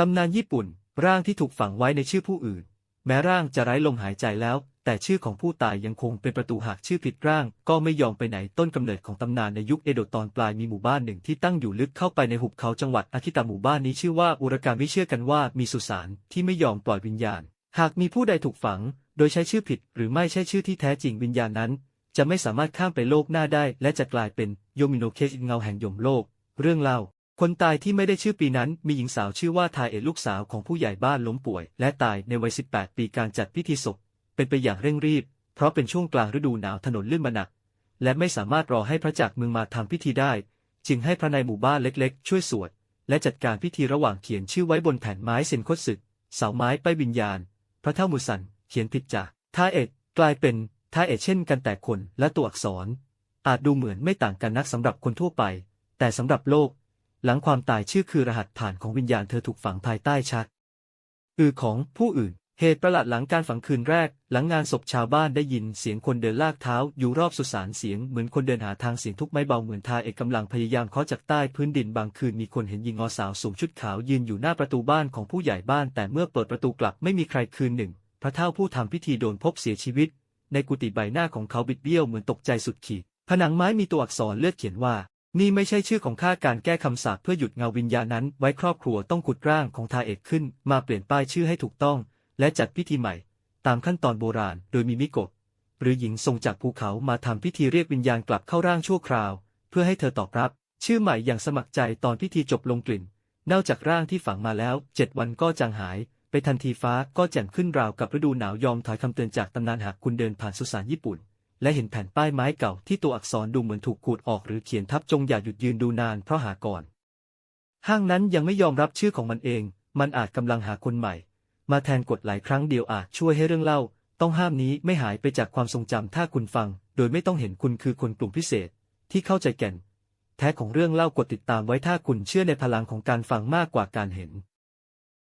ตำนานญี่ปุ่น ร่างที่ถูกฝังไว้ในชื่อผู้อื่น แม้ร่างจะไร้ลมหายใจแล้ว แต่ชื่อของผู้ตายยังคงเป็นประตูหากชื่อผิดร่าง ก็ไม่ยอมไปไหนต้นกำเนิดของตำนานในยุคเอโดะตอนปลายมีหมู่บ้านหนึ่งที่ตั้งอยู่ลึกเข้าไปในหุบเขาจังหวัดอาคิตะหมู่บ้านนี้ชื่อว่าอุรการมิเชื่อกันว่ามีสุสานที่ไม่ยอมปล่อยวิญญาณ หากมีผู้ใดถูกฝัง โดยใช้ชื่อผิด หรือไม่ใช่ชื่อที่แท้จริงวิญญาณนั้น จะไม่สามารถข้ามไปโลกหน้าได้ และจะกลายเป็นโยมิโนเคสเงาแห่งยมโลก เรื่องเล่า คนตายที่ไม่ได้ชื่อปีนั้นมีหญิงสาวชื่อว่าทาเอลูกสาวของผู้ใหญ่บ้านล้มป่วย และตายในวัย 18 ปีการจัดพิธีศพ เป็นไปอย่างเร่งรีบ เพราะเป็นช่วงกลางฤดูหนาวถนนลื่นมาหนัก และไม่สามารถรอให้พระจักรเมืองมาทำพิธีได้ จึงให้พระในหมู่บ้านเล็กๆ ช่วยสวด และจัดการพิธีระหว่างเขียนชื่อไว้บนแผ่นไม้เซนคตสึเสาไม้ไปวิญญาณ พระเท่ามุสัน เขียนผิดจากทาเอะกลายเป็นทาเอะเช่นกันแต่คนและตัวอักษร อาจดูเหมือนไม่ต่างกันนักสำหรับคนทั่วไป แต่สำหรับโลก หลังความตายชื่อคือรหัสผ่านของวิญญาณเธอถูกฝังภายใต้ชัก อือของผู้อื่น เหตุประหลาดหลังการฝังคืนแรก หลังงานศพชาวบ้านได้ยินเสียงคนเดินลากเท้า อยู่รอบสุสานเสียงเหมือนคนเดินหาทางเสียงทุกไม้เบาเหมือนทาเอกกำลังพยายามเคาะจากใต้พื้นดินบางคืนมีคนเห็นหญิงอสาวสวมชุดขาวยืนอยู่หน้าประตูบ้านของผู้ใหญ่บ้าน แต่เมื่อเปิดประตูกลับไม่มีใครคืนหนึ่ง พระเท่าผู้ทำพิธีโดนพบเสียชีวิต ในกุฏิใบหน้าของเขาบิดเบี้ยวเหมือนตกใจสุดขีดผนังไม้มีตัวอักษรเลือดเขียนว่า นี่ไม่ใช่ชื่อของข้าการแก้คำสาปเพื่อหยุดเงาวิญญาณนั้น ไว้ครอบครัวต้องขุดร่างของทาเอกขึ้น มาเปลี่ยนป้ายชื่อให้ถูกต้อง และจัดพิธีใหม่ ตามขั้นตอนโบราณ โดยมีมิโกะหรือหญิงทรงจากภูเขามาทำพิธีเรียกวิญญาณกลับเข้าร่างชั่วคราว เพื่อให้เธอตอบรับ ชื่อใหม่อย่างสมัครใจตอนพิธีจบลงกลิ่น เน่าจากร่างที่ฝังมาแล้วเจ็ดวันก็จางหาย ไปทันทีฟ้าก็แจ่มขึ้นราวกับฤดูหนาวยอมถอยคำเตือนจากตำนานหากคุณเดินผ่านสุสานญี่ปุ่น และเห็นแผ่นป้ายไม้เก่าที่ตัวอักษรดูเหมือนถูกขูดออกหรือเขียนทับจงอย่าหยุดยืนดูนานเพราะหาก่อน ห้างนั้นยังไม่ยอมรับชื่อของมันเอง มันอาจกำลังหาคนใหม่ มาแทนกฎหลายครั้งเดียวอาจช่วยให้เรื่องเล่า ต้องห้ามนี้ไม่หายไปจากความทรงจำถ้าคุณฟัง โดยไม่ต้องเห็นคุณคือคนกลุ่มพิเศษ ที่เข้าใจแก่น แท้ของเรื่องเล่ากดติดตามไว้ถ้าคุณเชื่อในพลังของการฟังมากกว่าการเห็น